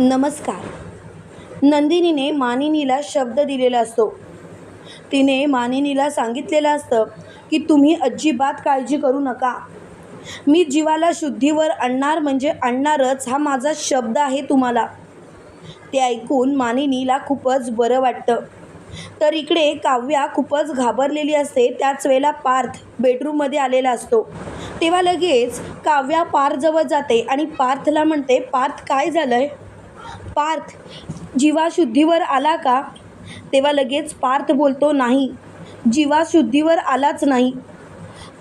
नमस्कार. नंदिनीने मानिनीला शब्द दिलेला असतो. तिने मानिनीला सांगितलेलं असतं की तुम्ही अजिबात काळजी करू नका. मी जीवाला शुद्धीवर आणणार म्हणजे आणणारच हा माझा शब्द आहे तुम्हाला. ते ऐकून मानिनीला खूपच बरं वाटतं. तर इकडे काव्या खूपच घाबरलेली असते. त्याच वेळेला पार्थ बेडरूममध्ये आलेला असतो. तेव्हा लगेच काव्या पार्थजवळ जाते आणि पार्थला म्हणते पार्थ काय झालं आहे पार्थ जीवा शुद्धीवर आला का? तेव्हा लगेच पार्थ बोलतो नाही. जीवा शुद्धीवर आलाच नाही.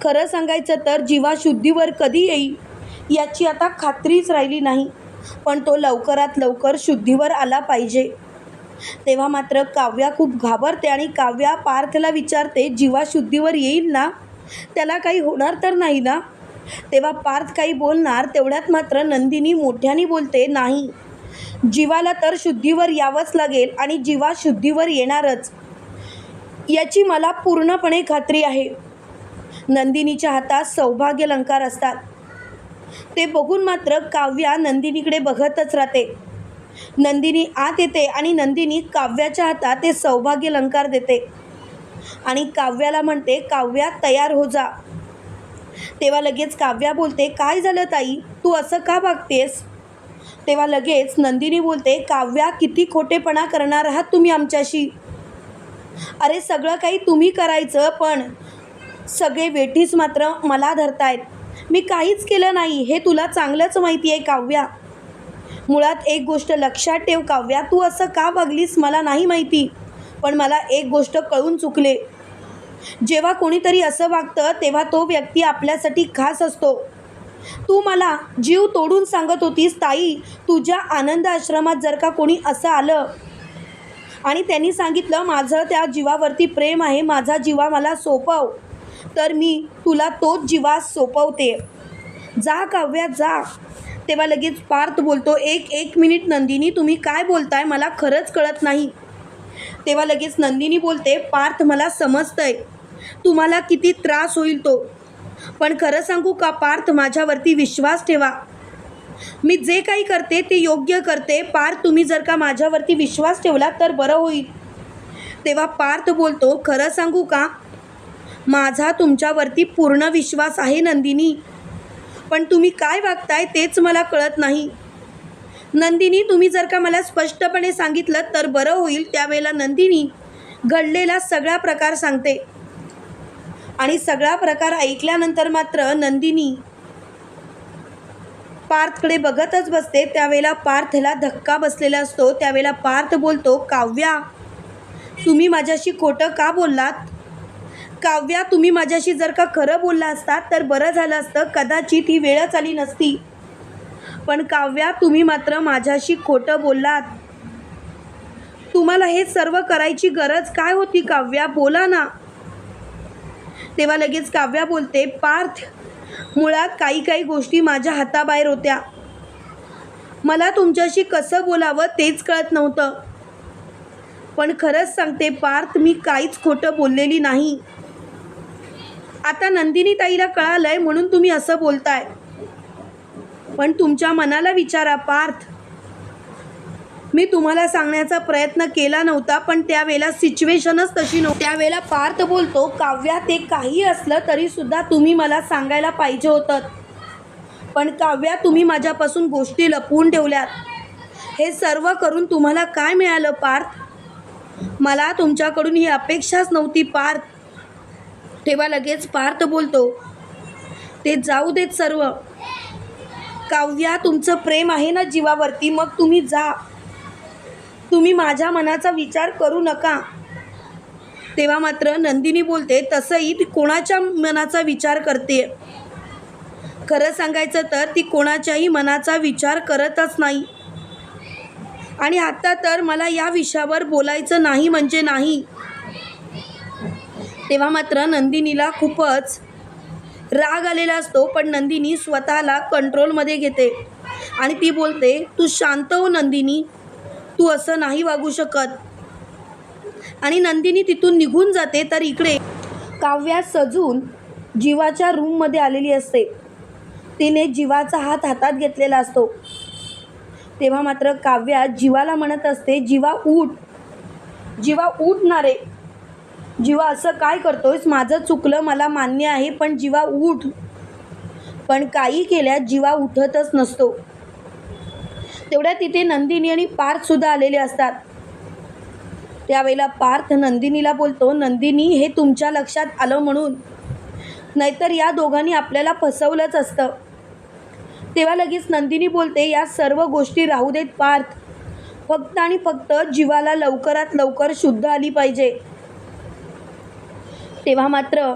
खरं सांगायचं तर जीवा शुद्धीवर कधी येईल याची आता खात्रीच राहिली नाही. पण तो लवकरात लवकर शुद्धीवर आला पाहिजे. तेव्हा मात्र काव्या खूप घाबरते आणि काव्या पार्थला विचारते जीवा शुद्धीवर येईल ना? त्याला काही होणार तर नाही ना? तेव्हा पार्थ काही बोलणार तेवढ्यात मात्र नंदिनी मोठ्याने बोलते नाही. जीवाला तर शुद्धीवर यावंच लागेल आणि जीवा शुद्धीवर येणारच. याची मला पूर्णपणे खात्री आहे. नंदिनीच्या हातात सौभाग्य अलंकार असतात. ते बघून मात्र काव्या नंदिनीकडे बघतच राहते. नंदिनी आत येते आणि नंदिनी काव्याच्या हातात ते सौभाग्य अलंकार देते. आणि काव्याला म्हणते काव्या तयार हो जा. तेव्हा लगेच काव्या बोलते काय झालं ताई? तू असं का वागतेस तेव्हा लगेच नंदिनी बोलते काव्या किती खोटेपणा करणार आहात तुम्ही आमच्याशी? अरे सगळं काही तुम्ही करायचं पण सगळे वेठीस मात्र मला धरतायत. मी काहीच केलं नाही हे तुला चांगलंच माहिती आहे काव्या. मुळात एक गोष्ट लक्षात ठेव काव्या तू असं का वागलीस मला नाही माहिती पण मला एक गोष्ट कळून चुकले. जेव्हा कोणीतरी असं वागतं तेव्हा तो व्यक्ती आपल्यासाठी खास असतो. तू मला जीव तोडून सांगत होतीस ताई. तुझ्या आनंद आश्रमात जर का कोणी असं आलं आणि त्यांनी सांगितलं माझं त्या जीवावरती प्रेम आहे माझा जीवा मला सोपव. तर मी तुला तोच जीवा सोपवते. जा काव्या जा. तेव्हा लगेच पार्थ बोलतो एक एक मिनिट नंदिनी तुम्ही काय बोलताय? मला खरंच कळत नाही. तेव्हा लगेच नंदिनी बोलते पार्थ मला समजतंय. तुम्हाला किती त्रास होईल तो. पण खरं सांगू का पार्थ माझ्यावरती विश्वास ठेवा. मी जे काही करते ते योग्य करते. पार्थ तुम्ही जर का माझ्यावरती विश्वास ठेवला तर बरं होईल. तेव्हा पार्थ बोलतो खरं सांगू का? माझा तुमच्यावरती पूर्ण विश्वास आहे नंदिनी. पण तुम्ही काय वागताय तेच मला कळत नाही. नंदिनी तुम्ही जर का मला स्पष्टपणे सांगितलं तर बरं होईल. त्यावेळेला नंदिनी घडलेला सगळा प्रकार सांगते. आणि सगळा प्रकार ऐकल्यानंतर मात्र नंदिनी पार्थकडे बघतच बसते. त्यावेळेला पार्थला धक्का बसलेला असतो. त्यावेळेला पार्थ बोलतो काव्या तुम्ही माझ्याशी खोटं का बोललात? काव्या तुम्ही माझ्याशी जर का खरं बोलला असतात तर बरं झालं असतं. कदाचित ही वेळच आली नसती. पण काव्या तुम्ही मात्र माझ्याशी खोटं बोललात. तुम्हाला हे सर्व करायची गरज काय होती काव्या? बोला ना. तेव्हा लगेच काव्या बोलते पार्थ मुळात काही काही गोष्टी माझ्या हाताबाहेर होत्या. मला तुमच्याशी कसं बोलावं तेच कळत नव्हतं. पण खरंच सांगते पार्थ मी काहीच खोटं बोललेली नाही. आता नंदिनी ताईला कळालंय म्हणून तुम्ही असं बोलताय. पण तुमच्या मनाला विचारा पार्थ मी तुम्हाला सांगण्याचा प्रयत्न केला नव्हता पण त्यावेळेला सिच्युएशनच तशी नव्हती. त्यावेळेला पार्थ बोलतो काव्या ते काही असलं तरी सुद्धा तुम्ही मला सांगायला पाहिजे होतं. पण काव्या तुम्ही माझ्यापासून गोष्टी लपवून ठेवल्यात. हे सर्व करून तुम्हाला काय मिळालं पार्थ? मला तुमच्याकडून ही अपेक्षाच नव्हती पार्थ. तेव्हा लगेच पार्थ बोलतो ते जाऊ देत सर्व. काव्या तुमचं प्रेम आहे ना जीवावरती मग तुम्ही जा. तुम्ही माझ्या मनाचा विचार करू नका. तेव्हा मात्र नंदिनी बोलते तसंही ती कोणाच्या मनाचा विचार करते? खरं सांगायचं तर ती कोणाच्याही मनाचा विचार करतच नाही. आणि आत्ता तर मला या विषयावर बोलायचं नाही म्हणजे नाही. तेव्हा मात्र नंदिनीला खूपच राग आलेला असतो पण नंदिनी स्वतःला कंट्रोलमध्ये घेते. आणि ती बोलते तू शांत हो नंदिनी. तू असं नाही वागू शकत. आणि नंदिनी तिथून निघून जाते तर इकडे काव्या सजून जीवाच्या रूममध्ये आलेली असते. तिने जीवाचा हात हातात घेतलेला असतो. तेव्हा मात्र काव्या जीवाला म्हणत असते जीवा उठ. जीवा उठ ना जीवा असं काय करतोयस? माझं चुकलं मला मान्य आहे पण जीवा उठ. पण काही केल्यास जीवा उठतच नसतो. तेवढ्या तिथे नंदिनी आणि पार्थसुद्धा आलेले असतात. त्यावेळेला पार्थ नंदिनीला बोलतो नंदिनी हे तुमच्या लक्षात आलं म्हणून. नाहीतर या दोघांनी आपल्याला फसवलंच असतं. तेव्हा लगेच नंदिनी बोलते या सर्व गोष्टी राहू देत पार्थ. फक्त आणि फक्त जीवाला लवकरात लवकर शुद्ध आली पाहिजे. तेव्हा मात्र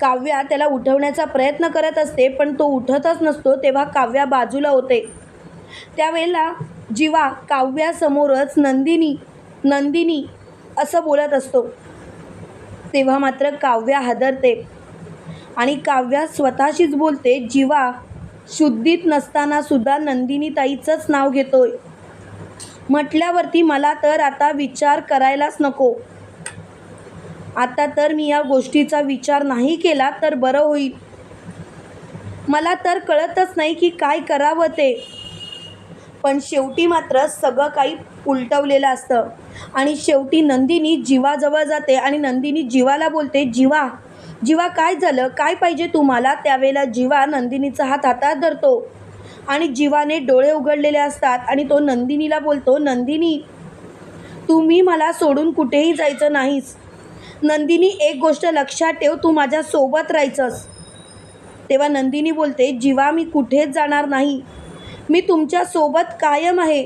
काव्या त्याला उठवण्याचा प्रयत्न करत असते पण तो उठतच नसतो तेव्हा काव्या बाजूला होते. त्यावेळेला जीवा काव्यासमोरच नंदिनी नंदिनी असं बोलत असतो. तेव्हा मात्र काव्या हादरते. आणि काव्या स्वतःशीच बोलते जीवा शुद्धीत नसताना सुद्धा नंदिनी ताईचंच नाव घेतोय. म्हटल्यावरती मला तर आता विचार करायलाच नको. आता तर मी या गोष्टीचा विचार नाही केला तर बरं होईल. मला तर कळतच नाही की काय करावं ते. पण शेवटी मात्र सगळं काही उलटवलेलं असतं. आणि शेवटी नंदिनी जीवाजवळ जाते आणि नंदिनी जीवाला बोलते जीवा जीवा काय झालं? काय पाहिजे तुम्हाला? त्यावेळेला जीवा नंदिनीचा हात हातात धरतो. आणि जीवाने डोळे उघडलेले असतात आणि तो नंदिनीला बोलतो नंदिनी तुम्ही मला सोडून कुठेही जायचं नाहीस. नंदिनी एक गोष्ट लक्षात ठेव तू माझ्यासोबत राहायचंस. तेव्हा नंदिनी बोलते जीवा मी कुठेच जाणार नाही. मी तुमच्यासोबत कायम आहे.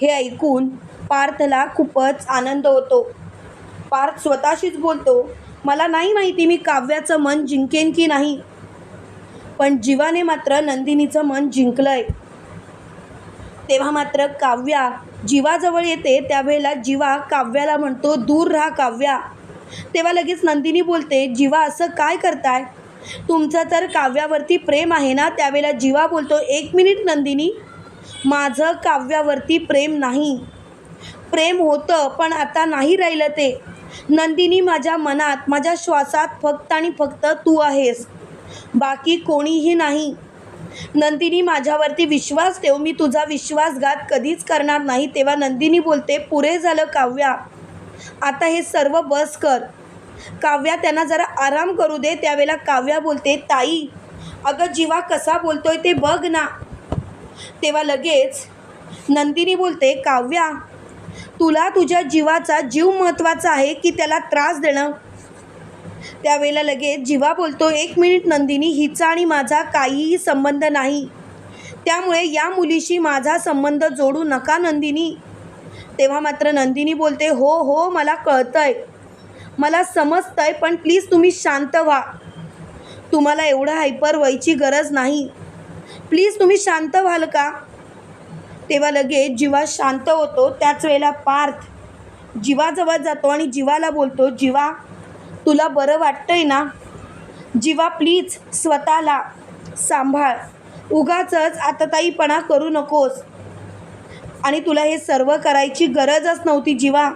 हे ऐकून पार्थला खूपच आनंद होतो. पार्थ स्वतःशीच बोलतो मला नाही माहिती मी काव्याचं मन जिंकेन की नाही. पण जीवाने मात्र नंदिनीचं मन जिंकलंय. तेव्हा मात्र काव्या जीवाजवळ येते त्यावेळेला जीवा काव्याला म्हणतो दूर राहा काव्या. तेव्हा लगेच नंदिनी बोलते जीवा असं काय करताय? तुमचं तर काव्यावरती प्रेम आहे ना त्यावेळेला जीवा बोलतो एक मिनिट नंदिनी माझं काव्यावरती प्रेम नाही. प्रेम होतं पण आता नाही राहिलं ते. नंदिनी माझ्या मनात माझ्या श्वासात फक्त आणि फक्त तू आहेस. बाकी कोणीही नाही. नंदिनी माझ्यावरती विश्वास ठेव मी तुझा विश्वासघात कधीच करणार नाही. तेव्हा नंदिनी बोलते पुरे झालं काव्या. आता हे सर्व बस कर. काव्या त्यांना जरा आराम करू दे त्यावेळेला काव्या बोलते ताई अगं जीवा कसा बोलतोय ते बघ ना. तेव्हा लगेच नंदिनी बोलते काव्या तुला तुझ्या जीवाचा जीव महत्त्वाचा आहे की त्याला त्रास देणं? त्यावेळेला लगेच जीवा बोलतो एक मिनिट नंदिनी हिचा आणि माझा काहीही संबंध नाही. त्यामुळे या मुलीशी माझा संबंध जोडू नका नंदिनी. तेव्हा मात्र नंदिनी बोलते हो हो मला कळतंय. मला समजतंय पण प्लीज तुम्ही शांत व्हा. तुम्हाला एवढं हायपर व्हायची गरज नाही. प्लीज तुम्ही शांत व्हाल का? तेव्हा लगेच जीवा शांत होतो त्याच वेळेला पार्थ जीवाजवळ जातो आणि जीवाला बोलतो जीवा तुला बरं वाटतंय ना? जीवा प्लीज स्वतःला सांभाळ. उगाचच आतताईपणा करू नकोस. आणि तुला हे सर्व करायची गरजच नव्हती जीवा.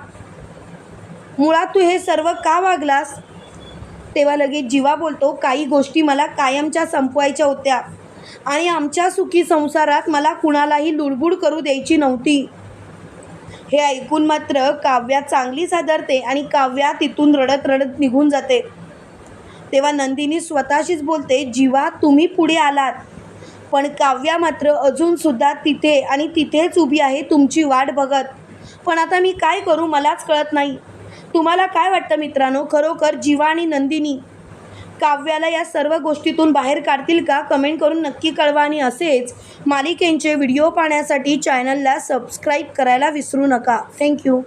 मुळात तू हे सर्व का वागलास? तेव्हा लगेच जीवा बोलतो काही गोष्टी मला कायमच्या संपवायच्या होत्या आणि आमच्या सुखी संसारात मला कुणालाही लुडबुड करू द्यायची नव्हती. हे ऐकून मात्र काव्या चांगली सादरते आणि काव्या तिथून रडत रडत निघून जाते. तेव्हा नंदिनी स्वतःशीच बोलते जीवा तुम्ही पुढे आलात. पण काव्या मात्र अजूनसुद्धा तिथे आणि तिथेच उभी आहे तुमची वाट बघत. पण आता मी काय करू मलाच कळत नाही. तुम्हाला काय वाटतं मित्रांनो? खरोखर जीवा आणि नंदिनी काव्याला या सर्व गोष्टीतून बाहेर काढतील का? कमेंट करून नक्की कळवा आणि असेच मालिकेंचे व्हिडिओ पाहण्यासाठी चॅनलला सबस्क्राईब करायला विसरू नका. थँक्यू